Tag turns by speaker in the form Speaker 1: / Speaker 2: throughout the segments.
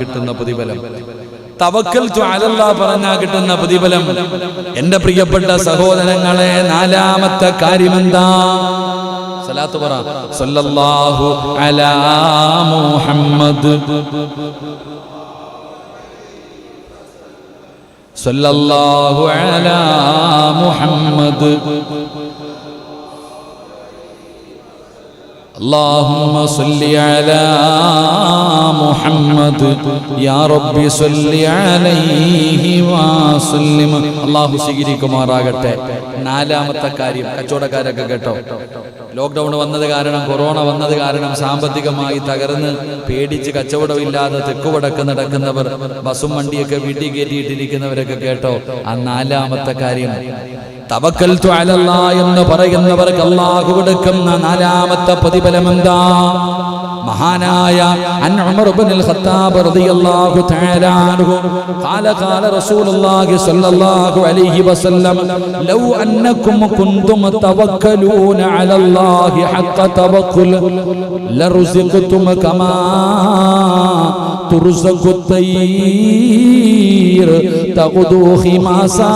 Speaker 1: കിട്ടുന്ന പ്രതിഫലം. കിട്ടുന്ന പ്രതിഫലം. എന്റെ പ്രിയപ്പെട്ട സഹോദരങ്ങളെ നാലാമത്തെ കാര്യമെന്താ? സല്ലല്ലാഹു അലാ മുഹമ്മദ്. സല്ലല്ലാഹു അലാ മുഹമ്മദ്. اللهم صل على محمد يا رب صل عليه وسلم അള്ളാഹു സ്വീകരിക്കുമാറാകട്ടെ നാലാമത്തെ കാര്യം കച്ചവടക്കാരൊക്കെ കേട്ടോ ലോക്ക്ഡൗൺ വന്നത് കാരണം കൊറോണ വന്നത് കാരണം സാമ്പത്തികമായി തകർന്ന് പേടിച്ച് കച്ചവടമില്ലാതെ തെക്കുവടക്ക് നടക്കുന്നവർ ബസും വണ്ടിയൊക്കെ വീട്ടിൽ കയറ്റിയിട്ടിരിക്കുന്നവരൊക്കെ കേട്ടോ ആ നാലാമത്തെ കാര്യം തവക്കൽ ത്വാലല്ല എന്ന് പറയുന്നവർക്ക് അള്ളാഹു കൊടുക്കുന്ന നാലാമത്തെ പ്രതിഫലം എന്താ മഹാനായ അൻ ഉമർ ഇബ്നുൽ ഖത്താബ് റളിയല്ലാഹു തആല അൻഹു ഖാല റസൂലുള്ളാഹി സ്വല്ലല്ലാഹു അലൈഹി വസല്ലം ലൗ അന്നകും കുന്തും തവക്കലൂന അലല്ലാഹി ഹഖ തവക്കുൽ ലറുസിഖ്തും കമാ തുർസഖു തൈർ തഖുദു ഖിമാസാ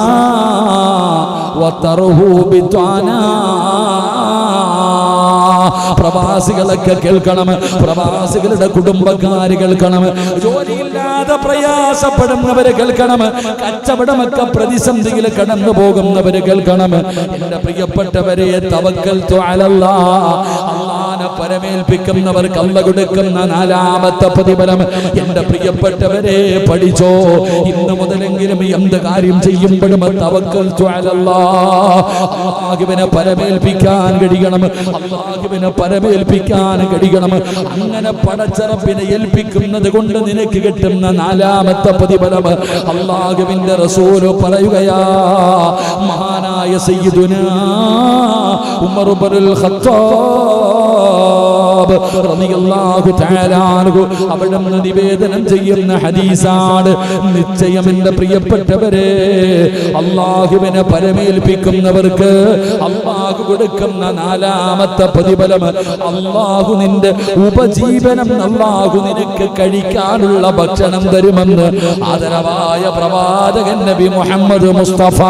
Speaker 1: പ്രവാസികളൊക്കെ കേൾക്കണം. പ്രവാസികളുടെ കുടുംബക്കാർ കേൾക്കണം. ജോലിയില്ലാതെ പ്രയാസപ്പെടുന്നവര് കേൾക്കണം. കച്ചവടമൊക്കെ പ്രതിസന്ധിയിൽ കടന്നു പോകുന്നവര് കേൾക്കണം. എന്റെ പ്രിയപ്പെട്ടവരെ തവക്കൽ പരമേൽപ്പിക്കുന്നവർക്ക് അല്ല കൊടുക്കുന്ന നാലാമത്തെ പ്രതിഫലം. എന്റെ പ്രിയപ്പെട്ടവരെ പഠിച്ചോ. ഇന്ന് മുതലെങ്കിലും എന്ത് കാര്യം ചെയ്യുമ്പോഴും പരമേൽപ്പിക്കാൻ കഴിയണം. പരമേൽപ്പിക്കാൻ കഴിയണം. അങ്ങനെ പടച്ചറപ്പിനെ ഏൽപ്പിക്കുന്നത് കൊണ്ട് നിനക്ക് കിട്ടുന്ന നാലാമത്തെ പ്രതിഫലം. അള്ളാഹുവിന്റെ റസൂൽ പറയുകയാ മഹാനായ സയ്യിദുന ഉമർ ഇബ്നുൽ ഖത്താബ് റളിയല്ലാഹു തആല അൻഹു. അവിടുന്ന് നിവേദനം ചെയ്യുന്ന ഹദീസാണ് നിശ്ചയം എന്റെ പ്രിയപ്പെട്ടവരെ അള്ളാഹുവിനെ പരമേൽപ്പിക്കുന്നവർക്ക് അള്ളാഹു കൊടുക്കുന്ന നാലാമത്തെ പ്രതിഫലം അള്ളാഹു നിന്റെ ഉപജീവനം അള്ളാഹു നിനക്ക് കഴിക്കാനുള്ള ഭക്ഷണം തരുമെന്ന് ആദരവായ പ്രവാചകൻ നബി മുഹമ്മദ് മുസ്തഫ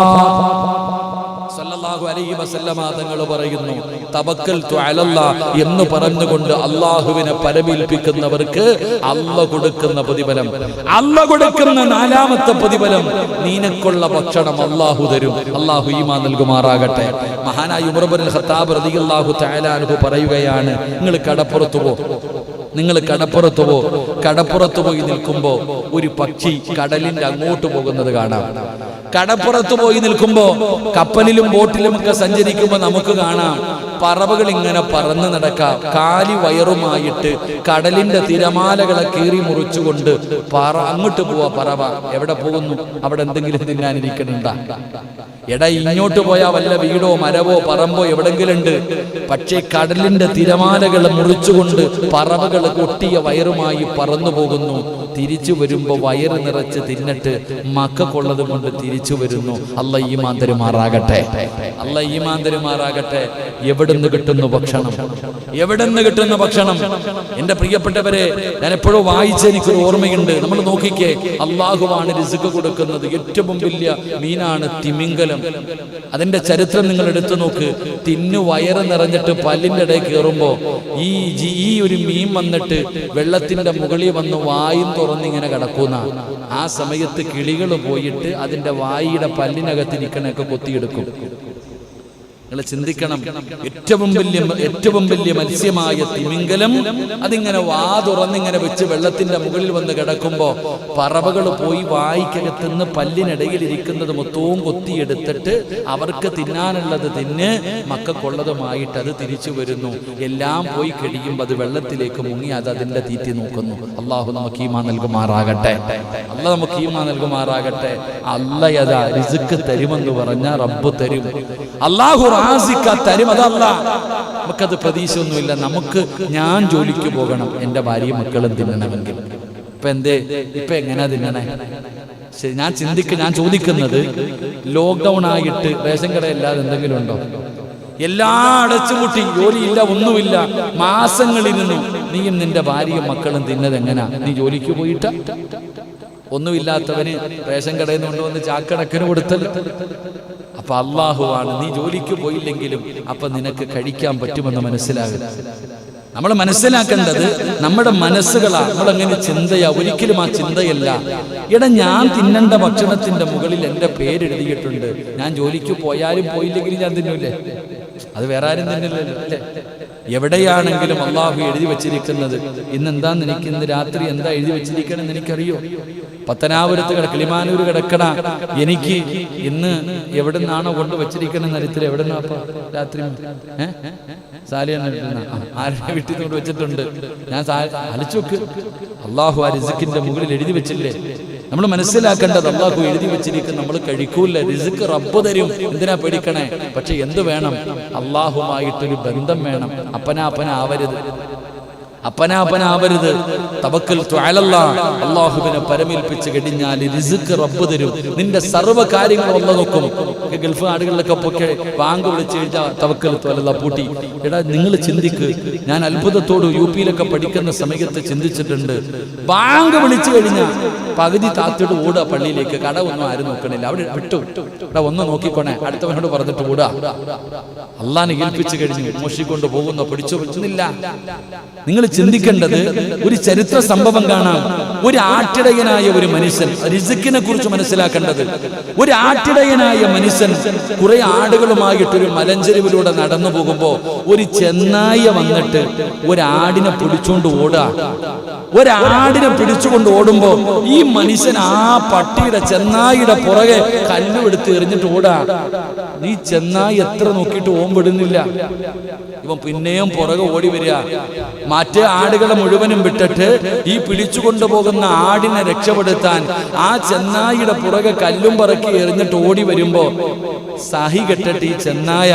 Speaker 1: സല്ലല്ലാഹു അലൈഹി വസല്ലമ തങ്ങൾ പറയുന്നു തബക്കൽ അലല്ലാ എന്ന് പറഞ്ഞുകൊണ്ട് അള്ളാഹുവിനെ പരമേൽപ്പിക്കുന്നവർക്ക് അല്ല കൊടുക്കുന്ന പ്രതിഫലം അല്ല കൊടുക്കുന്ന നാലാമത്തെ പ്രതിഫലം നീനക്കുള്ള ഭക്ഷണം അള്ളാഹു തരും അള്ളാഹു ഈമാ നൽകുമാറാകട്ടെ. മഹാനായ ഉമർബുൽ ഖത്താബ് റളിയല്ലാഹു തആല അൻഹു പറയുകയാണ് നിങ്ങൾ കടപ്പുറത്ത് പോ നിങ്ങൾ കടപ്പുറത്ത് പോ. കടപ്പുറത്ത് പോയി നിൽക്കുമ്പോ ഒരു പക്ഷി കടലിന്റെ അങ്ങോട്ട് പോകുന്നത് കാണാം. കടപ്പുറത്ത് പോയി നിൽക്കുമ്പോ കപ്പലിലും ബോട്ടിലും ഒക്കെ സഞ്ചരിക്കുമ്പോ നമുക്ക് കാണാം. പറവകൾ ഇങ്ങനെ പറന്ന് നടക്കാം. കാലി വയറുമായിട്ട് കടലിന്റെ തിരമാലകളെ കീറി മുറിച്ചുകൊണ്ട് പറ അങ്ങോട്ട് പോവാ പറവ. എവിടെ പോകുന്നു? അവിടെ എന്തെങ്കിലും തിന്നാനിരിക്കണുണ്ട? എടാ ഇങ്ങോട്ട് പോയാ വല്ല വീടോ മരവോ പറമ്പോ എവിടെങ്കിലും ഉണ്ട് പക്ഷേ കടലിന്റെ തിരമാലകൾ മുറിച്ചുകൊണ്ട് പറവകൾ കൊട്ടിയ വയറുമായി പറന്നു പോകുന്നു. തിരിച്ചു വരുമ്പോ വയറ് നിറച്ച് തിന്നിട്ട് മക്കൾക്കുള്ളത് കൊണ്ട് തിരിച്ചു വരുന്നു. അല്ല ഈ മാന്തരുമാറാകട്ടെ അല്ല ഈ മാന്തരുമാറാകട്ടെ എവിടുന്ന് കിട്ടുന്നു ഭക്ഷണം? എവിടുന്ന് കിട്ടുന്ന ഭക്ഷണം? എന്റെ പ്രിയപ്പെട്ടവരെ ഞാൻ എപ്പോഴും വായിച്ച എനിക്കൊരു ഓർമ്മയുണ്ട്. നമ്മൾ നോക്കിക്കേ അള്ളാഹുവാണ് രിസുക്ക് കൊടുക്കുന്നത്. ഏറ്റവും വലിയ മീനാണ് തിമിംഗലം. അതിന്റെ ചരിത്രം നിങ്ങൾ എടുത്തു നോക്ക്. തിന്നു വയറ് നിറഞ്ഞിട്ട് പല്ലിന്റെ ഇടയിൽ കയറുമ്പോ ഈ ഈ ഒരു മീൻ വന്നിട്ട് വെള്ളത്തിന്റെ മുകളിൽ വന്ന് വായും തുറന്നിങ്ങനെ കിടക്കുന്ന. ആ സമയത്ത് കിളികൾ പോയിട്ട് അതിന്റെ വായിയുടെ പല്ലിനകത്തിരിക്കണൊക്കെ കൊത്തിയെടുക്കും. നിങ്ങൾ ചിന്തിക്കണം. ഏറ്റവും വലിയ ഏറ്റവും വലിയ മത്സ്യമായ തിമിംഗലം അതിങ്ങനെ വാ തുറന്നിങ്ങനെ വെച്ച് വെള്ളത്തിന്റെ മുകളിൽ വന്ന് കിടക്കുമ്പോ പറവകൾ പോയി വായിക്കകത്തുനിന്ന് പല്ലിനിടയിൽ ഇരിക്കുന്നത് മൊത്തവും കൊത്തിയെടുത്തിട്ട് അവർക്ക് തിന്നാനുള്ളത് തിന്ന് മക്കൾക്കുള്ളതുമായിട്ട് അത് തിരിച്ചു വരുന്നു. എല്ലാം പോയി കഴിയുമ്പോൾ അത് വെള്ളത്തിലേക്ക് മുങ്ങി അത് അതിന്റെ തീറ്റി നോക്കുന്നു. അള്ളാഹു നമുക്ക് ഈമാ നൽകുമാറാകട്ടെ. അല്ല നമുക്ക് ഈമാ നൽകുമാറാകട്ടെ. അല്ല യഥാ റിസുക്ക് തരുമെന്ന് പറഞ്ഞ റബ്ബ് തരും. അള്ളാഹു റാസിക്ക തരും അതല്ല നമുക്കത് പ്രതീക്ഷയൊന്നുമില്ല. നമുക്ക് ഞാൻ ജോലിക്ക് പോകണം. എന്റെ ഭാര്യയും മക്കളും തിന്നണമെങ്കിൽ. ഇപ്പൊ എന്തേ? ഇപ്പൊ എങ്ങനെയാ തിന്നണേ? ശരി ഞാൻ ചിന്തിക്ക ഞാൻ ചോദിക്കുന്നത് ലോക്ക്ഡൗൺ ആയിട്ട് റേഷൻ കടയില്ലാതെ എന്തെങ്കിലും ഉണ്ടോ? എല്ലാ അടച്ചുമുട്ടി ജോലിയില്ല ഒന്നുമില്ല. മാസങ്ങളിൽ നിന്നും നീയും നിന്റെ ഭാര്യയും മക്കളും തിന്നത് എങ്ങനാ? നീ ജോലിക്ക് പോയിട്ട? ഒന്നുമില്ലാത്തവന് റേഷൻ കടയിൽ നിന്ന് കൊണ്ടുവന്ന് ചാക്കടക്കിന് കൊടുത്തത്. അപ്പൊ അള്ളാഹുവാണ് നീ ജോലിക്ക് പോയില്ലെങ്കിലും അപ്പൊ നിനക്ക് കഴിക്കാൻ പറ്റുമെന്ന് മനസ്സിലാകും. നമ്മൾ മനസ്സിലാക്കേണ്ടത് നമ്മുടെ മനസ്സുകളാണ്. നമ്മളങ്ങനെ ചിന്തയാ. ഒരിക്കലും ആ ചിന്തയല്ല. എടാ ഞാൻ തിന്നേണ്ട ഭക്ഷണത്തിന്റെ മുകളിൽ എന്റെ പേരെഴുതിയിട്ടുണ്ട് ഞാൻ ജോലിക്ക് പോയാലും പോയില്ലെങ്കിലും ഞാൻ തിന്നൂലേ അത് വേറെ ആരും തിന്നില്ലല്ലോ അല്ലേ? എവിടെയാണെങ്കിലും അള്ളാഹു എഴുതി വെച്ചിരിക്കുന്നത്? ഇന്ന് എന്താന്ന് എനിക്ക് ഇന്ന് രാത്രി എന്താ എഴുതി വെച്ചിരിക്കണമെന്ന് എനിക്കറിയോ? പത്തനാപുരത്ത് കിട കിളിമാനൂർ കിടക്കണ എനിക്ക് ഇന്ന് എവിടെ നിന്നാണോ കൊണ്ട് വെച്ചിരിക്കണം നരത്തിൽ എവിടെ നിന്നാ രാത്രി ആരുടെ വീട്ടിൽ കൊണ്ട് വെച്ചിട്ടുണ്ട്? ഞാൻ അലച്ചു അള്ളാഹു ആ മുകളിൽ എഴുതി വെച്ചില്ലേ? നമ്മൾ മനസ്സിലാക്കേണ്ടത് അള്ളാഹു എഴുതി വെച്ചിരിക്കും നമ്മൾ കഴിക്കൂല റിസിക്ക് റബ്ബ് തരും. എന്തിനാ പേടിക്കണേ? പക്ഷെ എന്ത് വേണം? അള്ളാഹുമായിട്ടൊരു ബന്ധം വേണം. അപ്പനാപ്പന ആവരുത് അപ്പനാപ്പനാവരുത് തവക്കൽ അള്ളാഹുവിനെ പരമേൽപ്പിച്ച് കഴിഞ്ഞാൽ റിസുക്ക് റബ്ബ് തരും. നിന്റെ സർവ കാര്യങ്ങളും നോക്കും. ഗൾഫ് നാടുകളിലൊക്കെ പൊക്കെ വാങ്ക് വിളിച്ച് കഴിഞ്ഞാൽ തവക്കൽ ത്വലല്ല പൂട്ടി. എടാ നിങ്ങൾ ചിന്തിക്ക്. ഞാൻ അത്ഭുതത്തോട് യു പിയിലൊക്കെ പഠിക്കുന്ന സമയത്ത് ചിന്തിച്ചിട്ടുണ്ട്. ബാങ്ക് വിളിച്ചു കഴിഞ്ഞാൽ പകുതി താത്തിട്ട് ഓടുക പള്ളിയിലേക്ക്. കട ഒന്നും ആരും നോക്കണില്ല. അവിടെ വിട്ടു. ഇവിടെ ഒന്ന് നോക്കിക്കോണേ. അടുത്തവനോട് പറഞ്ഞിട്ട് ഓടുക. അള്ളാനെ ഏൽപ്പിച്ചു കഴിഞ്ഞു മോഷിക്കൊണ്ട് പോകുന്ന പിടിച്ചു പറ്റുന്നില്ല നിങ്ങൾ ചിന്തിക്കേണ്ടത് ഒരു ചരിത്ര സംഭവം കാണാം. ഒരു ആട്ടിടയനായ ഒരു മനുഷ്യൻ റിസിക്കിനെ കുറിച്ച് മനസ്സിലാക്കേണ്ടത്. ഒരു ആട്ടിടയനായ മനുഷ്യൻ കുറെ ആടുകളുമായിട്ട് ഒരു മലഞ്ചെരുവിലൂടെ നടന്നു പോകുമ്പോ ഒരു ചെന്നായ വന്നിട്ട് ഒരാടിനെ പിടിച്ചുകൊണ്ട് ഓടുക. ഒരാടിനെ പിടിച്ചുകൊണ്ട് ഓടുമ്പോ ഈ മനുഷ്യൻ ആ പട്ടിയുടെ ചെന്നായിയുടെ പുറകെ കല്ലുമെടുത്ത് എറിഞ്ഞിട്ട് ഓടാ നീ ചെന്നായി എത്ര നോക്കിയിട്ട് ഓമ്പിടുന്നില്ല ഇവൻ പിന്നെയും പുറകെ ഓടി വരിക. മറ്റേ ആടുകളെ മുഴുവനും വിട്ടിട്ട് ഈ പിടിച്ചു കൊണ്ടുപോകുന്ന ആടിനെ രക്ഷപ്പെടുത്താൻ ആ ചെന്നായിയുടെ പുറകെ കല്ലും പറക്കി എറിഞ്ഞിട്ട് ഓടി വരുമ്പോ സഹി കെട്ടിട്ട് ഈ ചെന്നായ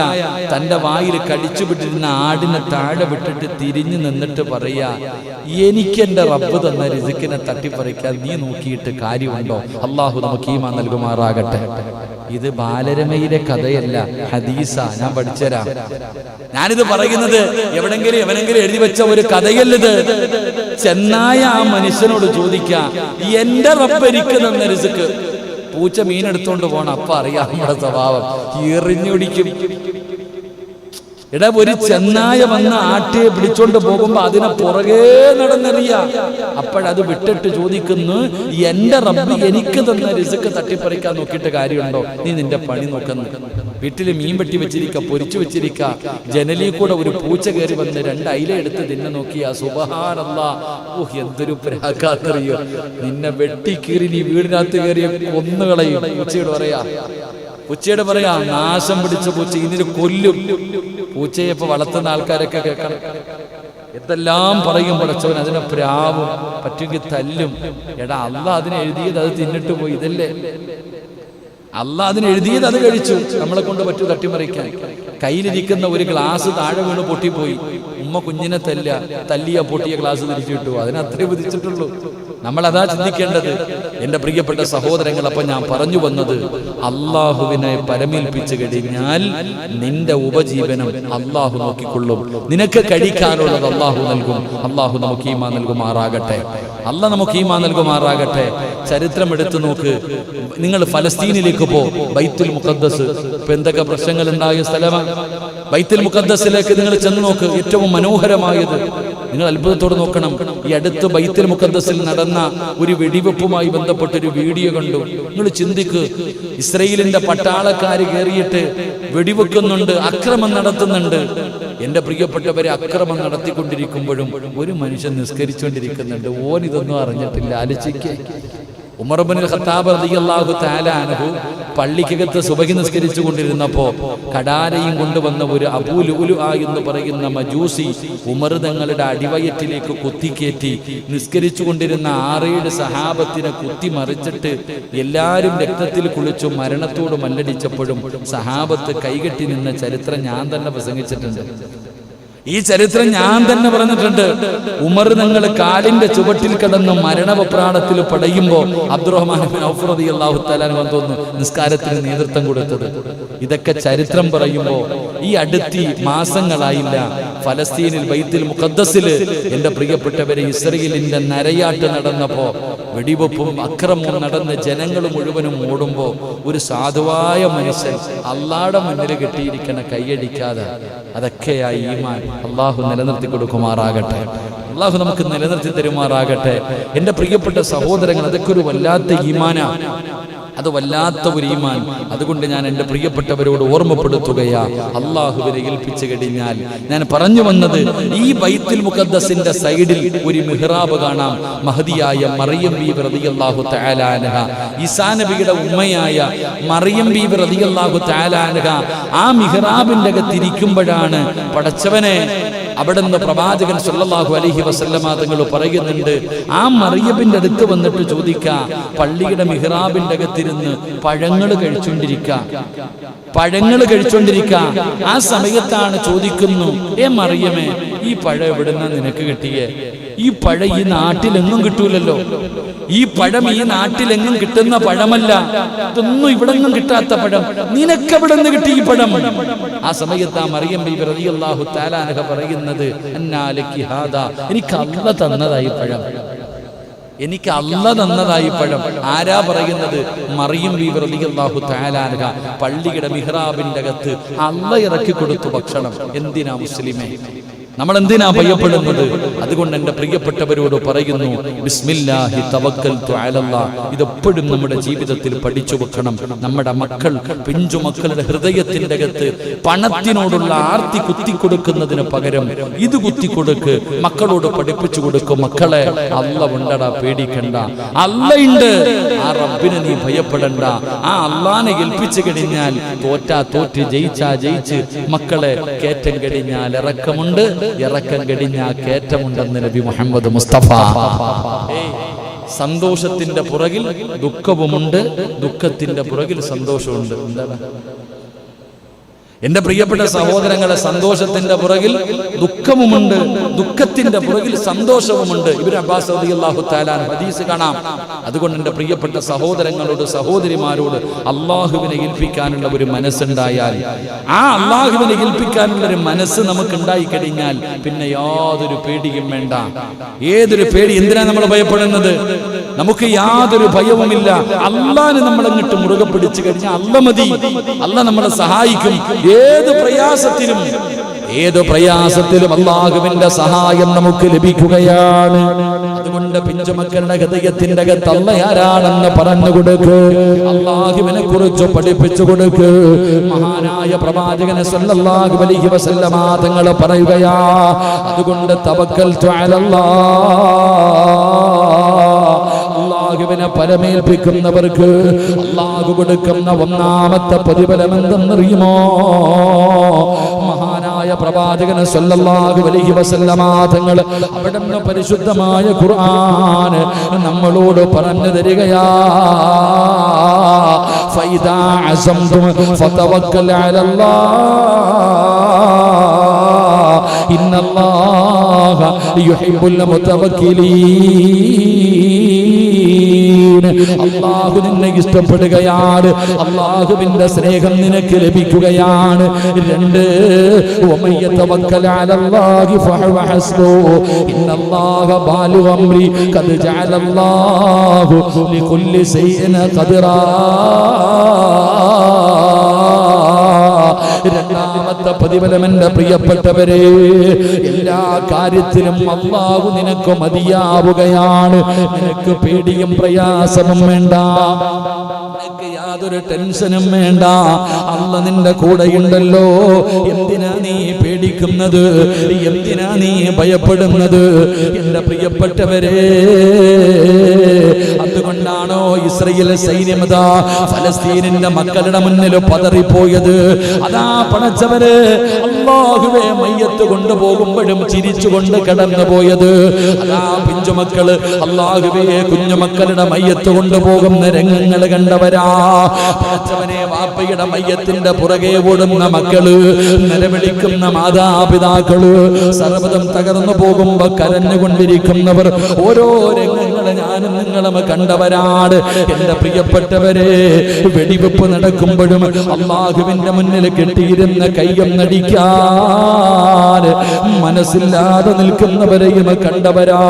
Speaker 1: തന്റെ വായിൽ കടിച്ചു വിട്ടിരുന്ന ആടിനെ താഴെ വിട്ടിട്ട് തിരിഞ്ഞു നിന്നിട്ട് പറയാ എനിക്ക് എന്റെ റബ്ബ് തന്ന രിസുക്കിനെ തട്ടിപ്പറിക്കാൻ നീ നോക്കിയിട്ട് കാര്യമുണ്ടോ? അള്ളാഹു നമുക്ക് ഈമാ നൽകുമാറാകട്ടെ. ഇത് ബാലരമയിലെ കഥയല്ല ഹദീസ. ഞാൻ പഠിച്ചരാം. ഞാനിത് പറയുന്നത് എവിടെങ്കിലും എവനെങ്കിലും എഴുതി വെച്ച ഒരു കഥയല്ലത്. ചെന്നായ ആ മനുഷ്യനോട് ചോദിക്കാം എന്റെ റപ്പരിക്കുന്ന പൂച്ച മീനെടുത്തോണ്ട് പോണം അപ്പ അറിയാം നമ്മുടെ സ്വഭാവം. എറിഞ്ഞൊടിക്കും എടാ ഒരു ചെന്നായ വന്ന ആട്ടിയെ പിടിച്ചോണ്ട് പോകുമ്പോ അതിനെ പുറകെ നടന്നെറിയ. അപ്പോഴത് വിട്ടിട്ട് ചോദിക്കുന്നു എന്റെ റബ്ബ് എനിക്ക് തന്ന റിസക്ക് തട്ടിപ്പറിക്കാൻ നോക്കിയിട്ട് കാര്യമുണ്ടോ? നീ നിന്റെ പണി നോക്കുന്നു. വീട്ടിൽ മീൻ വെട്ടി വെച്ചിരിക്ക പൊരിച്ചു വെച്ചിരിക്ക. ജനലിൽ കൂടെ ഒരു പൂച്ച കയറി വന്ന് രണ്ട് അയില എടുത്ത് നിന്നെ നോക്കിയ സുബഹാനല്ല. ഓഹ് എന്തൊരു പ്രാക്കാത്തറിയോ നിന്നെ വെട്ടിക്കീറി നീ വീടിനകത്ത് കയറിയ കൊന്നുകളയും പൂച്ചയോട് പറയാ. പൂച്ചയോട് പറയാ നാശം പിടിച്ച പൂച്ച ഇതിന് കൊല്ലും. പൂച്ചയെ ഇപ്പൊ വളർത്തുന്ന ആൾക്കാരൊക്കെ കേൾക്കണം. എന്തെല്ലാം പറയും പടച്ചവൻ അതിനെ പ്രാവും പറ്റുമെങ്കിൽ തല്ലും. എടാ അല്ല അതിനെ എഴുതിയത് അത് തിന്നിട്ട് പോയി ഇതല്ലേ? അല്ല അതിന് എഴുതിയത് അത് കഴിച്ചു. നമ്മളെ കൊണ്ട് പറ്റൂ തട്ടിമറിക്കാൻ. കയ്യിലിരിക്കുന്ന ഒരു ഗ്ലാസ് താഴെ വീണ് പൊട്ടിപ്പോയി. ഉമ്മ കുഞ്ഞിനെ തല്ല തല്ലിയ പൊട്ടിയ ഗ്ലാസ് തിരിച്ചു കിട്ടു അതിനെ അത്രേ വിധിച്ചിട്ടുള്ളൂ. നമ്മൾ അതാ ചിന്തിക്കേണ്ടത്. എന്റെ പ്രിയപ്പെട്ട സഹോദരങ്ങൾ അപ്പൊ ഞാൻ പറഞ്ഞു വന്നത് അള്ളാഹുവിനെ പരമേൽപ്പിച്ചു കഴിഞ്ഞാൽ നിന്റെ ഉപജീവനം അള്ളാഹു നോക്കിക്കൊള്ളും. നിനക്ക് കഴിക്കാനുള്ളത് അള്ളാഹു നൽകും. അള്ളാഹു നമുക്ക് ഈമാ നൽകുമാറാകട്ടെ. അല്ല നമുക്ക് ഈമാ നൽകുമാറാകട്ടെ. ചരിത്രം എടുത്തു നോക്ക്. നിങ്ങൾ ഫലസ്തീനിലേക്ക് പോ. ബൈത്തുൽ മുഖദ്ദസ്. ഇപ്പൊ എന്തൊക്കെ പ്രശ്നങ്ങൾ ഉണ്ടായ സ്ഥലമാണ് ബൈത്തുൽ മുഖദ്ദസിലേക്ക് നിങ്ങൾ ചെന്ന് നോക്ക്. ഏറ്റവും മനോഹരമായത് നിങ്ങൾ അത്ഭുതത്തോടെ നോക്കണം. ഈ അടുത്ത് ബൈത്തുൽ മുഖദ്ദസിൽ നടന്ന ഒരു വെടിവെപ്പുമായി ബന്ധപ്പെട്ട ഒരു വീഡിയോ കണ്ടു. നിങ്ങൾ ചിന്തിക്ക് ഇസ്രയേലിന്റെ പട്ടാളക്കാർ കയറിയിട്ട് വെടിവെക്കുന്നുണ്ട് അക്രമം നടത്തുന്നുണ്ട്. എന്റെ പ്രിയപ്പെട്ടവരെ അക്രമം നടത്തിക്കൊണ്ടിരിക്കുമ്പോഴും ഒരു മനുഷ്യൻ നിസ്കരിച്ചുകൊണ്ടിരിക്കുന്നുണ്ട്. ഓൻ ഇതൊന്നും അറിഞ്ഞിട്ടില്ല. ആലോചിക്കേ. ഉമർബനിൽ ഖത്താബ് റളിയല്ലാഹു തആല അൻഹു പള്ളിക്കകത്ത് സുബഹി നിസ്കരിച്ചു കൊണ്ടിരുന്നപ്പോ കടാരയും കൊണ്ടുവന്ന ഒരു അബൂലുലു എന്ന് പറയുന്ന മജൂസി ഉമർ തങ്ങളുടെ അടിവയറ്റിലേക്ക് കുത്തിക്കേറ്റി നിസ്കരിച്ചു കൊണ്ടിരുന്ന ആറേഴ് സഹാബത്തിനെ കുത്തി മറിച്ചിട്ട് എല്ലാവരും രക്തത്തിൽ കുളിച്ചു മരണത്തോട് മല്ലടിച്ചപ്പോഴും സഹാബത്ത് കൈകെട്ടി നിന്ന ചരിത്രം ഞാൻ തന്നെ പ്രസംഗിച്ചിട്ടുണ്ട്. ഈ ചരിത്രം ഞാൻ തന്നെ പറഞ്ഞിട്ടുണ്ട്. ഉമർ നിങ്ങൾ കാലിന്റെ ചുവട്ടിൽ കിടന്ന് മരണപ്രാണത്തിൽ പടയുമ്പോ അബ്ദുറഹ്മാൻ അള്ളാഹു തലാൻ തോന്നുന്നു നിസ്കാരത്തിന് നേതൃത്വം കൊടുത്തത്. ഇതൊക്കെ ചരിത്രം പറയുമ്പോ ഈ അടുത്തി മാസങ്ങളായില്ല. ഫലസ്തീനിൽ ബൈത്തിൽ മുഖദ്ദസിൽ എന്റെ പ്രിയപ്പെട്ടവരെ ഇസ്രയേലിന്റെ നരയാട്ട് നടന്നപ്പോ വെടിവെപ്പും അക്രമവും നടന്ന് ജനങ്ങൾ മുഴുവനും ഓടുമ്പോ ഒരു സാധുവായ മനുഷ്യൻ അള്ളാടെ മുന്നിൽ കെട്ടിയിരിക്കണ കൈയടിക്കാതെ അതൊക്കെയായി ഈമാൻ അള്ളാഹു നിലനിർത്തി കൊടുക്കുമാറാകട്ടെ. അള്ളാഹു നമുക്ക് നിലനിർത്തി തരുമാറാകട്ടെ. എന്റെ പ്രിയപ്പെട്ട സഹോദരങ്ങൾ അതൊക്കെ ഒരു വല്ലാത്ത ഈമാന. അത് വല്ലാത്ത ഒരു ഈമാൻ. അതുകൊണ്ട് ഞാൻ എന്റെ പ്രിയപ്പെട്ടവരോട് ഓർമ്മപ്പെടുത്തുകയാ. അള്ളാഹുവിനെ ഏൽപ്പിച്ചു കഴിഞ്ഞാൽ ഞാൻ പറഞ്ഞു വന്നത് ഈ ബൈത്തുൽ മുഖദ്ദസിന്റെ സൈഡിൽ ഒരു മിഹ്റാബ് കാണാം. മഹദിയായ മറിയം ബി റളിയല്ലാഹു തആലാനഹ ഈസാ നബിയുടെ ഉമ്മയായ മറിയം ബീബ് റളിയല്ലാഹു തആലാനഹ ആ മിഹ്റാബിന്റെ അകത്തിരിക്കുമ്പോഴാണ് പടച്ചവനെ അവിടെ നിന്ന് പ്രവാചകൻ സല്ലല്ലാഹു അലൈഹി വസല്ലമ തങ്ങൾ പറയുന്നുണ്ട് ആ മറിയബിന്റെ അടുത്ത് വന്നിട്ട് ചോദിക്ക പള്ളിയുടെ മിഹ്റാബിന്റെ അകത്തിരുന്ന് പഴങ്ങൾ കഴിച്ചുകൊണ്ടിരിക്ക പഴങ്ങൾ കഴിച്ചുകൊണ്ടിരിക്ക ആ സമയത്താണ് ചോദിക്കുന്നു ഏ മറിയമേ ഈ പഴം എവിടുന്ന നിനക്ക് കിട്ടിയേ? ഈ പഴം ഈ നാട്ടിലെങ്ങും കിട്ടൂലല്ലോ. ഈ പഴം ഈ നാട്ടിലെങ്ങും കിട്ടുന്ന പഴമല്ല. ഇതൊന്നും ഇവിടെങ്ങും കിട്ടാത്ത പഴം. നിനക്കെവിടെ നിന്ന് കിട്ടി ഈ പഴം? ആ സമയത്ത് ആ മറിയം ബി റളിയല്ലാഹു തആലാനഹ പറയുന്നത് എനിക്ക് അല്ല തന്നതായി പഴം. എനിക്ക് അല്ല തന്നതായി പഴം. ആരാ പറയുന്നത്? മറിയും ബി റളിയല്ലാഹു തആലാനഹ പള്ളിയുടെ മിഹ്റാബിന്റെ അകത്ത് അല്ല ഇറക്കി കൊടുത്തു ഭക്ഷണം. എന്തിനാ മുസ്ലിമേ? നമ്മൾ എന്തിനാ ഭയപ്പെടുന്നത്? അതുകൊണ്ട് എന്റെ പ്രിയപ്പെട്ടവരോട് പറയുന്നു ബിസ്മില്ലാഹി ഇതെപ്പോഴും നമ്മുടെ ജീവിതത്തിൽ പഠിച്ചു വെക്കണം. നമ്മുടെ മക്കൾ പിഞ്ചു മക്കളുടെ ഹൃദയത്തിന്റെ അകത്ത് പണത്തിനോടുള്ള ആർത്തി കുത്തിക്കൊടുക്കുന്നതിന് പകരം ഇത് കുത്തിക്കൊടുക്ക് മക്കളോട് പഠിപ്പിച്ചു കൊടുക്കും മക്കളെ അല്ല ഉണ്ടടാ പേടിക്കണ്ട. അല്ലയുണ്ട് ആ റബ്ബിനെ നീ ഭയപ്പെടണ്ട. ആ അള്ളാനെ ഏൽപ്പിച്ചു കഴിഞ്ഞാൽ തോറ്റാ തോറ്റ് ജയിച്ചാ ജയിച്ച് മക്കളെ കയറ്റം കഴിഞ്ഞാൽ ഇറക്കമുണ്ട്. ഇറക്കം കടിഞ്ഞ കയറ്റമുണ്ടെന്ന് നബി മുഹമ്മദ് മുസ്തഫ. സന്തോഷത്തിന്റെ പുറകിൽ ദുഃഖവുമുണ്ട് ദുഃഖത്തിന്റെ പുറകിൽ സന്തോഷമുണ്ട് എന്താണ്? എന്റെ പ്രിയപ്പെട്ട സഹോദരങ്ങളെ സന്തോഷത്തിന്റെ പുറകിൽ ദുഃഖവുമുണ്ട് ദുഃഖത്തിന്റെ പുറകിൽ സന്തോഷവുമുണ്ട്. ഇബിൻ അബ്ബാസ് അള്ളാഹു താലാൻ ഹദീസ് കാണാം. അതുകൊണ്ട് എന്റെ പ്രിയപ്പെട്ട സഹോദരങ്ങളോട് സഹോദരിമാരോട് അള്ളാഹുവിനെ ഏൽപ്പിക്കാനുള്ള ഒരു മനസ്സുണ്ടായാൽ ആ അള്ളാഹുവിനെ ഏൽപ്പിക്കാനുള്ള ഒരു മനസ്സ് നമുക്ക് ഉണ്ടായി കഴിഞ്ഞാൽ പിന്നെ യാതൊരു പേടിയും വേണ്ട. ഏതൊരു പേടി എന്തിനാ നമ്മൾ ഭയപ്പെടുന്നത്? നമുക്ക് യാതൊരു ഭയവുമില്ല. അള്ളാഹിനെ നമ്മൾ അങ്ങോട്ട് മുറുകെ പിടിച്ചു കഴിഞ്ഞാൽ അല്ല മതി. അല്ല നമ്മളെ സഹായിക്കും. ഏത് പ്രയാസത്തിലും ഏത് പ്രയാസത്തിലും അള്ളാഹുവിന്റെ സഹായം നമുക്ക് ലഭിക്കുകയാണ്. അതുകൊണ്ട് പിഞ്ചുമക്കളുടെ ഹൃദയത്തിന്റെ അകത്ത് പറഞ്ഞു കൊടുക്ക്. അള്ളാഹുവിനെ കുറിച്ച് പഠിപ്പിച്ചു കൊടുക്ക്. മഹാനായ പ്രവാചകനെ സല്ലല്ലാഹു അലൈഹി വസല്ലമ തങ്ങൾ പറയുകയാ അതുകൊണ്ട് തവക്കൽ അള്ളാഹുവിനെ പരമേൽപ്പിക്കുന്നവർക്ക് അള്ളാഹു കൊടുക്കുന്ന ഒന്നാമത്തെ പ്രതിഫലം എന്തെന്നറിയുമോ പ്രവാചകന് സല്ലല്ലാഹു അലൈഹി വസല്ലമ തങ്ങൾ പരിശുദ്ധമായ ഖുർആൻ നമ്മളോട് പറഞ്ഞു തരികയാ. ഫൈദാ ഫതവക്കൽ അലല്ലാഹ് അള്ളാഹു യുഹിബ്ബുൽ അല്ലാഹു നിന്നെ ഇഷ്ടപ്പെടുകയാണ്. അല്ലാഹുവിന്റെ സ്നേഹം നിനക്ക് ലഭിക്കുകയാണ്. രണ്ട് വമയ്യ അലല്ലാഹി ഹസ്ബു. ബാലു അംരി ജഅലല്ലാഹു രണ്ടാമത്തെ പ്രതിഫലം എന്റെ പ്രിയപ്പെട്ടവരെ എല്ലാ കാര്യത്തിലും അള്ളാഹു നിനക്ക് മതിയാവുകയാണ്. നിനക്ക് പേടിയും പ്രയാസവും വേണ്ട. നിനക്ക് യാതൊരു ടെൻഷനും വേണ്ട. അല്ല നിന്റെ കൂടെയുണ്ടല്ലോ എന്തിനാ നീ പേടിക്കുന്നത്? എന്തിനാ നീ ഭയപ്പെടുന്നത്? എന്റെ പ്രിയപ്പെട്ടവരെ അതുകൊണ്ടാണോ ഇസ്രയേൽ സൈന്യമത ഫലസ്തീനിന്റെ മക്കളുടെ മുന്നിൽ പതറിപ്പോയത്? അതാ പണച്ചവര് അള്ളാഹുവെ മയ്യത്ത് കൊണ്ടുപോകുമ്പോഴും ചിരിച്ചുകൊണ്ട് കടന്നു പോയത്. അതാ പിഞ്ചുമക്കൾ അള്ളാഹുവയെ കുഞ്ഞുമക്കളുടെ മയ്യത്ത് കൊണ്ടുപോകുന്ന രംഗങ്ങൾ കണ്ടവരാ. പണച്ചവനെ വാപ്പയുടെ മയ്യത്തിന്റെ പുറകെ ഓടുന്ന മക്കൾ നിലവിളിക്കുന്ന മാതാപിതാക്കൾ സർവതം തകർന്നു പോകുമ്പോ കരഞ്ഞുകൊണ്ടിരിക്കുന്നവർ ഓരോ രംഗങ്ങൾ അനുഭവങ്ങളെ ഞാനും നിങ്ങളും കണ്ടവരാണ്. എന്റെ പ്രിയപ്പെട്ടവരെ വെടിവെപ്പ് നടക്കുമ്പോഴും അള്ളാഹുവിന്റെ മുന്നിൽ കെട്ടിയിരുന്ന കയ്യം നടിക്കാൻ മനസ്സില്ലാതെ നിൽക്കുന്നവരെയും കണ്ടവരാ.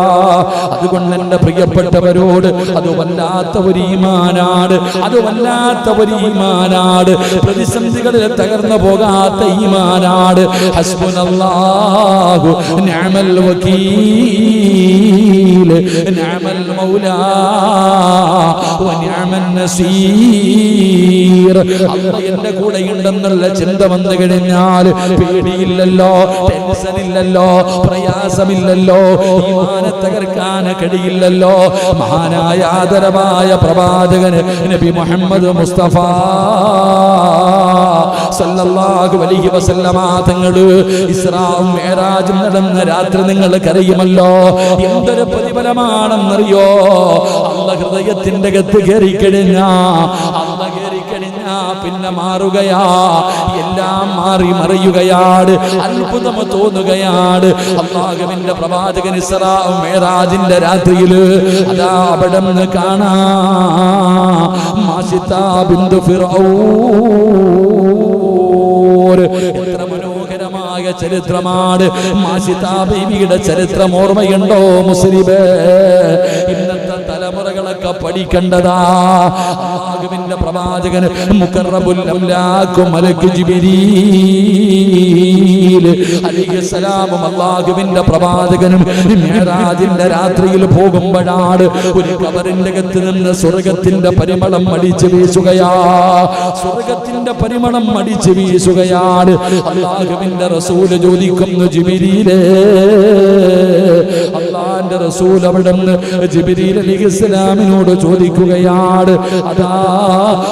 Speaker 1: അതുകൊണ്ട് എന്റെ പ്രിയപ്പെട്ടവരോട് അത് വല്ലാത്ത ഒരു ഈമാനാണ്. അത് വല്ലാത്ത ഒരു ഈമാനാണ്. പ്രതിസന്ധികളിൽ തകർന്നു പോകാത്ത ഈമാനാണ്. ഹസ്ബുനല്ലാഹു നിഅമൽ വകീൽ നിഅമൽ വനിഅമൻ നസീർ അല്ലാഹ് എന്റെ കൂടെ ഉണ്ടെന്നുള്ള ചിന്ത വന്നു കഴിഞ്ഞാൽ പേടിയില്ലല്ലോ ടെൻഷൻ ഇല്ലല്ലോ പ്രയാസമില്ലല്ലോ തകർക്കാൻ കഴിയില്ലല്ലോ. മഹാനായ ആദരവായ പ്രവാചകൻ നബി മുഹമ്മദ് മുസ്തഫ സല്ലല്ലാഹു അലൈഹി വസല്ലമ തങ്ങൾ ഇസ്രാവും മേരാജും നടന്ന രാത്രി നിങ്ങൾക്ക് അറിയുമല്ലോ എന്തൊരു പ്രതിഫലമാണെന്നറിയോ? ഹൃദയത്തിന്റെ കത്ത് കയറി കഴിഞ്ഞ കഴിഞ്ഞ പിന്നെ മാറുകയാ. എല്ലാം മാറി മറിയുകയാണ് അത്ഭുതം തോന്നുകയാണ്. അള്ളാഹുവിന്റെ പ്രവാചകൻ ഇസ്രാവും മേരാജിന്റെ രാത്രിയിൽ അതാ അവിടെ നിന്ന് കാണാ. മാസിത്താ ബിന്ദു എത്ര മനോഹരമായ ചരിത്രമാണ്. മാസിതാ ബീവിയുടെ ചരിത്രം ഓർമ്മയുണ്ടോ മുസ്ലിബേ തലമുറകളൊക്കെ പഠിക്കേണ്ടതാ. ആകുവിന്റെ പ്രവാചകൻ അള്ളാഹുവിന്റെ പ്രവാചകനും മേറാജിന്റെ രാത്രിയിൽ പോകുമ്പോഴാണ് ഒരു കബറിന്റെ അകത്ത് നിന്ന് സ്വർഗത്തിന്റെ പരിമളം അടിച്ചു വീശുകയാ. സ്വർഗത്തിന്റെ പരിമളം അടിച്ചു വീശുകയാണ്. അള്ളാഹുവിന്റെ റസൂൽ ചോദിക്കുന്നു ജിബിരിയിലേ അള്ളാന്റെ റസൂൽ അവിടെ നിന്ന് ജിബിരിയിൽ അലി ഇസ്ലാമിനോട് ചോദിക്കുകയാണ്. അതാ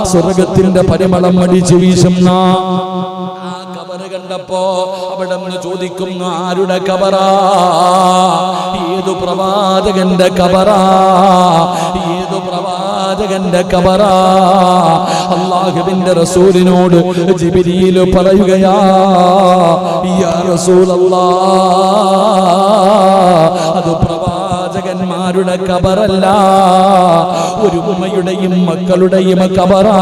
Speaker 1: സ്വർഗത്തിന്റെ പരിമളം അടിച്ചു വീശുന്ന. കണ്ടപ്പോ അവിടെ നിന്ന് ചോദിക്കുന്നു ആരുടെ കബറാ? ഏതു പ്രവാചകന്റെ കബറാ? ഏതു പ്രവാചകന്റെ കബറാ? അള്ളാഹുവിന്റെ റസൂലിനോട് ജിബിരിയിൽ പറയുകയാ യാ റസൂലല്ലാ അത് പ്രവാചകന്മാരുടെ കബറല്ല ഒരു ഉമ്മയുടെയും മക്കളുടെയും കബറാ.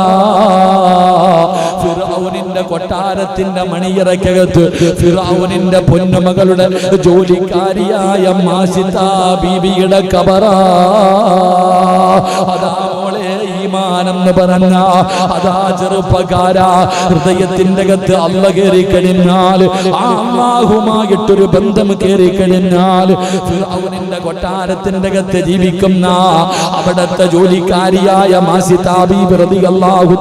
Speaker 1: ഫിറൗനിന്റെ കൊട്ടാരത്തിന്റെ മണിയറക്കകത്ത് ഫിറാവുനിന്റെ പൊന്നുമകളുടെ ജോലിക്കാരിയായ മാസിതാ ബീബിയുടെ കബറാ. അതാ മോളെ പറഞ്ഞ അതാ ചെറുപ്പകാര ഹൃദയത്തിന്റെ അകത്ത് അല്ല കയറി കഴിഞ്ഞാൽ ആ അള്ളാഹുമായിട്ടൊരു ബന്ധം കയറി കഴിഞ്ഞാൽ അവനിന്റെ കൊട്ടാരത്തിന്റെ അകത്ത് ജീവിക്കുന്ന അവിടത്തെ ജോലിക്കാരിയായ മാസിതാബി പ്രതി അള്ളാഹു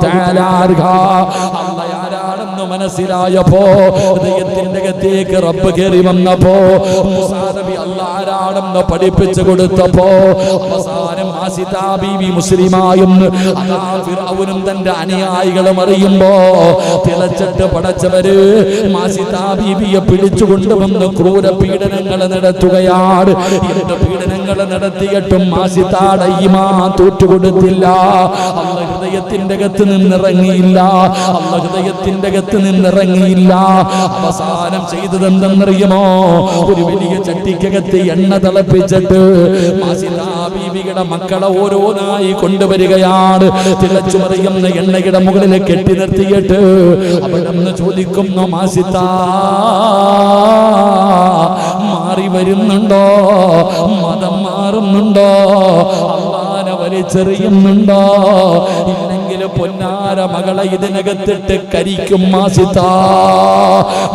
Speaker 1: മനസ്സിലായപ്പോ ഹൃദയത്തിന്റെ അകത്തേക്ക് റബ്ബ് കയറി വന്നപ്പോ അല്ല ആരാണെന്ന് പഠിപ്പിച്ചു കൊടുത്തപ്പോ അവസാനം തന്റെ അനുയായികളും അറിയുമ്പോ തിളച്ചിട്ട് പടച്ചവര് മാസിതാ ബീവിയെ പിടിച്ചു കൊണ്ടുവന്ന് ക്രൂര പീഡനങ്ങൾ നടത്തുകയാണ്. എന്ത് പീഡനങ്ങൾ നടത്തിയിട്ടും മാസിതാടെ ഈമാ തോറ്റുകൊടുത്തില്ല. അല്ല ഹൃദയത്തിന്റെ അകത്ത് നിന്നിറങ്ങിയില്ല. അല്ല ഹൃദയത്തിന്റെ അകത്ത് നിന്നിറങ്ങിയില്ല. അവസാനം ചെയ്തതെന്തെന്നറിയുമോ? ഒരു വലിയ ചട്ടിക്കകത്ത് എണ്ണ തിളപ്പിച്ചിട്ട് ബീവിയുടെ മക്കളെ ഓരോന്നായി കൊണ്ടുവരികയാണ്. തിളച്ചു മറിയുന്ന എണ്ണയുടെ മുകളിൽ കെട്ടി നിർത്തിയിട്ട് അവിടെ നിന്ന് ചോദിക്കുന്നു മാസിത മാറി വരുന്നുണ്ടോ? മതം മാറുന്നുണ്ടോ? അമ്മാനെ വലിച്ചെറിയുന്നുണ്ടോ? ഇല്ലെങ്കിൽ പൊന്നാര മകളെ ഇതിനകത്തിട്ട് കരിക്കും മാസിത.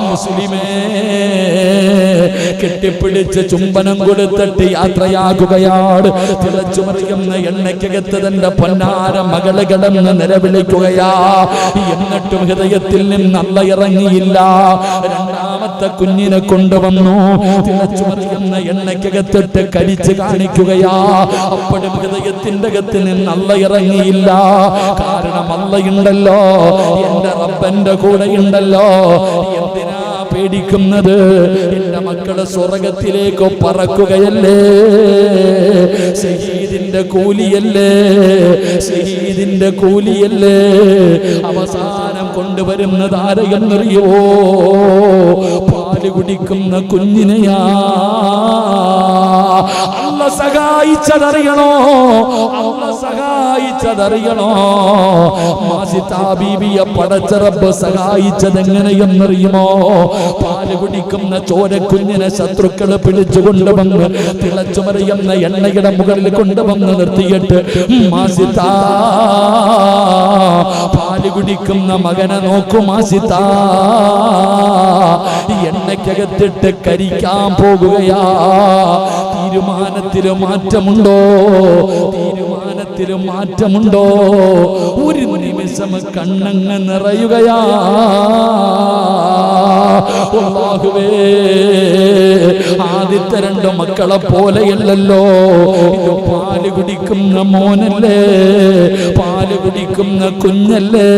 Speaker 1: മുസ്ലിമേ കെട്ടിപ്പിടിച്ച് ചുംബനം കൊടുത്തിട്ട് യാത്രയാകുകയാണ് തിളച്ചു മറിയുന്ന എണ്ണയ്ക്കകത്ത് തന്റെ പൊന്നാര മകൾ കിടന്ന് നിലവിളിക്കുകയാ. എന്നിട്ടും ഹൃദയത്തിൽ നിന്നല്ല ഇറങ്ങിയില്ല. രണ്ടാമത്തെ കുഞ്ഞിനെ കൊണ്ടുവന്നു. തിളച്ചു മറിയുന്ന എണ്ണയ്ക്കകത്തിട്ട് കരിച്ച് കാണിക്കുകയാ. അപ്പോഴും ഹൃദയത്തിന്റെ അകത്ത് നിന്നല്ല ഇറങ്ങിയില്ല. കാരണം അല്ലയുണ്ടല്ലോ എന്റെ റബ്ബന്റെ കൂടെയുണ്ടല്ലോ എന്തിനാ പേടിക്കുന്നത്? എന്റെ മക്കൾ സ്വർഗത്തിലേക്ക് പറക്കുകയല്ലേ? ഷഹീദിന്റെ കൂലിയല്ലേ? ഷഹീദിന്റെ കൂലിയല്ലേ? അവസാനം കൊണ്ടുവരുന്നത് ആരെയെന്നറിയോ പാൽ കുടിക്കുന്ന കുഞ്ഞിനെയാ. അല്ല സഹായിച്ചതറിയണോ? അല്ല സഹായിച്ചതറിയണോ? മാസിതാബീബിയെ പടച്ചറബ് സഹായിച്ചത് എങ്ങനെയെന്നറിയുമോ പാൽ കുടിക്കുന്ന ചോരക്കുഞ്ഞിനെ ശത്രുക്കൾ പിടിച്ചുകൊണ്ട് വന്ന് തിളച്ചുമറിയുന്ന എണ്ണയുടെ മുകളിൽ കൊണ്ടുവന്ന് നിർത്തിയിട്ട് പാൽ കുടിക്കുന്ന മകനെ നോക്കൂ മാസിത്താ എണ്ണയ്ക്കകത്തിട്ട് കരിക്കാൻ പോകുകയാ തീരുമാനത്തിൽ മാറ്റമുണ്ടോ? തീരുമാനത്തിൽ മാറ്റമുണ്ടോ? ഒരു നിമിഷം കണ്ണങ്ങ് നിറയുകയാ. അല്ലാഹുവേ ആദ്യത്തെ രണ്ട് മക്കളെ പോലെയല്ലല്ലോ. പാൽ കുടിക്കുന്ന മോനല്ലേ? പാൽ കുടിക്കുന്ന കുഞ്ഞല്ലേ?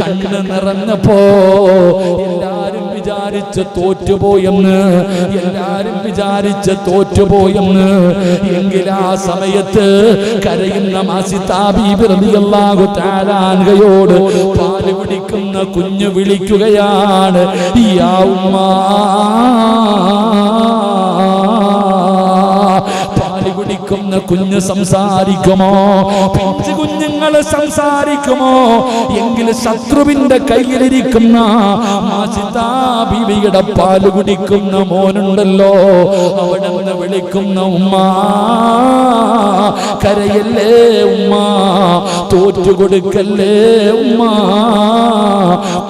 Speaker 1: കണ്ണ് നിറഞ്ഞപ്പോ എല്ലാരും വിചാരിച്ച് തോറ്റുപോയെന്ന് എല്ലാരും വിചാരിച്ച് തോറ്റുപോയെന്ന്. എങ്കിൽ ആ സമയത്ത് കരയുന്ന മാസിതാ ബീബി റളിയല്ലാഹു തആല അൻഹയോട് പാൽ പിടിക്കുന്ന കുഞ്ഞു വിളിക്കുകയാണ് യാ ഉമ്മാ കുഞ്ഞ് സംസാരിക്കുമോ? പിഞ്ചു കുഞ്ഞുങ്ങൾ സംസാരിക്കുമോ? എങ്കിൽ ശത്രുവിന്റെ കയ്യിലിരിക്കുന്ന ബീവിയുടെ പാൽ കുടിക്കുന്ന മോനുണ്ടല്ലോ. അവിടെ നിന്ന് വിളിക്കുന്ന ഉമ്മ കരയല്ലേ ഉമ്മ? തോറ്റു കൊടുക്കല്ലേ ഉമ്മ?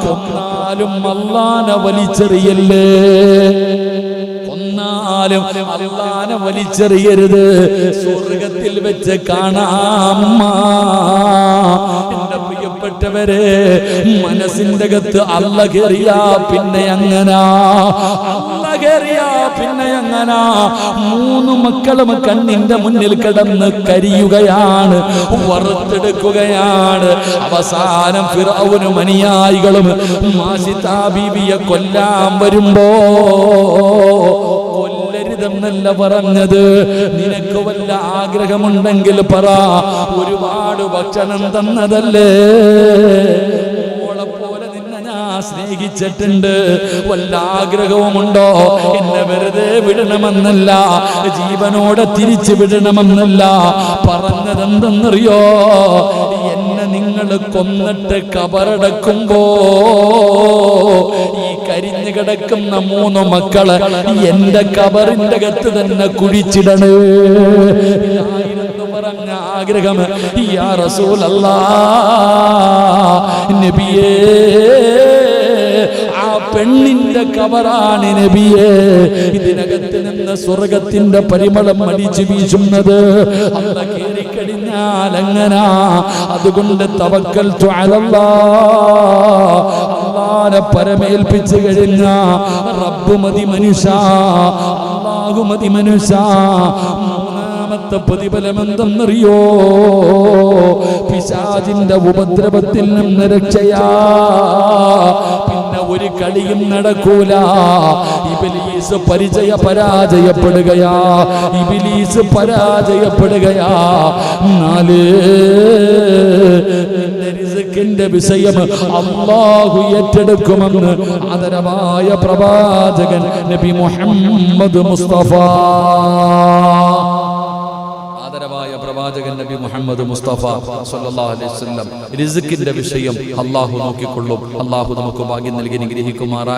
Speaker 1: കൊന്നാലും അല്ലാന വലിച്ചെറിയല്ലേ? കൊന്നാലും അള്ളാനെ വലിച്ചെറിയരുത്. സ്വർഗത്തിൽ വെച്ച് കാണാം എന്റെ മനസ്സിന്റെ അകത്ത് അല്ല കയറിയാ പിന്നെ അങ്ങനാ പിന്നെ അങ്ങനാ മൂന്ന് മക്കളും കണ്ണിന്റെ മുന്നിൽ കിടന്ന് കരിയുകയാണ് വറുത്തെടുക്കുകയാണ്. അവസാനം ഫിറാവുനും അനുയായികളും മാസിതാ ബീവിയെ കൊല്ലാൻ വരുമ്പോ കൊല്ലരുതെന്നല്ല പറഞ്ഞത്. നിനക്ക് വല്ല ആഗ്രഹമുണ്ടെങ്കിൽ പറ. ഒരുപാട് ഭക്ഷണം തന്നതല്ലേ? സ്നേഹിച്ചിട്ടുണ്ട്. വല്ല ആഗ്രഹവുമുണ്ടോ? എന്നെ വെറുതെ വിടണമെന്നല്ല. ജീവനോടെ തിരിച്ചു വിടണമെന്നല്ല. പറഞ്ഞതെന്തെന്നറിയോ? നിങ്ങൾ കൊന്നിട്ട് കബറടക്കുമ്പോ ഈ കരിഞ്ഞു കിടക്കുന്ന മൂന്ന് മക്കളെ എന്റെ കബറിന്റെ അകത്ത് തന്നെ കുഴിച്ചിടണേ. പറഞ്ഞ ആഗ്രഹം. യാ നബിയേ പെണ്ണിന്റെ കവറാണ് നബിയെ. ഇതിനകത്ത് നിന്ന് സ്വർഗത്തിന്റെ പരിമളം അടിച്ചു വീശുന്നത്. അല്ല കേറിക്കഴിഞ്ഞാൽ എങ്ങനാ അതുകൊണ്ട് തവക്കൽ അള്ളാനെ പരമേൽപ്പിച്ചു കഴിഞ്ഞ റബ്ബുമതി മനുഷ്യ. അള്ളാഹുമതി മനുഷ്യ. മൂന്നാമത്തെ പ്രതിഫലം എന്തെന്നറിയോ പിശാചിന്റെ ഉപദ്രവത്തിൽ നിന്ന് രക്ഷയാ ഒരു കളിയും നടക്കൂല. ഇബിലീസ് പരിചയ പരാജയപ്പെടുകയാ. ഇബിലീസ് പരാജയപ്പെടുകയാ. നാല്. റിസ്ക്കിന്റെ വിഷയം അള്ളാഹു ഏറ്റെടുക്കുമെന്ന് ആദരവായ പ്രവാചകൻ നബി മുഹമ്മദ് മുസ്തഫ. പ്രവാചകൻ നബി മുഹമ്മദ് മുസ്തഫ സല്ലല്ലാഹു അലൈഹി വസല്ലം. വിഷയം അള്ളാഹു നോക്കിക്കൊള്ളും. അള്ളാഹു നമുക്ക് ഭാഗ്യം നൽകി നിഗ്രഹിക്കുമാറാ